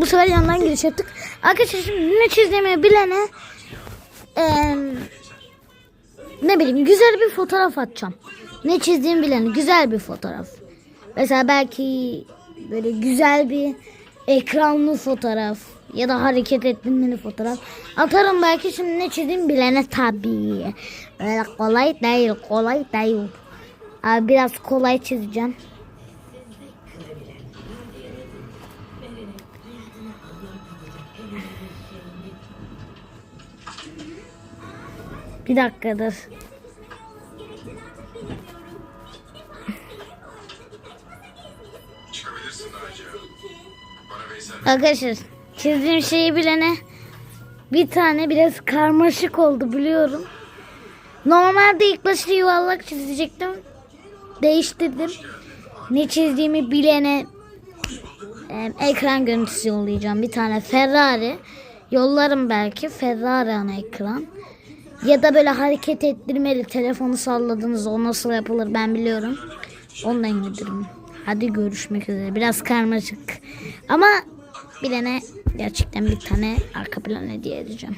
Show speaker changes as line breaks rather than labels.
Bu sefer yandan giriş yaptık. Arkadaşlar şimdi ne çizdiğimi bilene eee, ne bileyim güzel bir fotoğraf atacağım. Ne çizdiğimi bilene güzel bir fotoğraf. Mesela belki böyle güzel bir ekranlı fotoğraf ya da hareket ettirmeli fotoğraf. Atarım belki şimdi ne çizdiğimi bilene tabii. Öyle kolay değil, kolay değil. Abi biraz kolay çizeceğim. Bir dakikadır. Arkadaşlar çizdiğim şeyi bilene bir tane biraz karmaşık oldu biliyorum. Normalde ilk başta yuvarlak çizecektim. Değiştirdim. Ne çizdiğimi bilene e, ekran görüntüsü yollayacağım. Bir tane Ferrari. Yollarım belki Ferrari ana ekran. Ya da böyle hareket ettirmeli telefonu salladınız o nasıl yapılır ben biliyorum. Ondan indiririm. Hadi görüşmek üzere. Biraz karmaşık. Ama bilene gerçekten bir tane arka plan hediye edeceğim.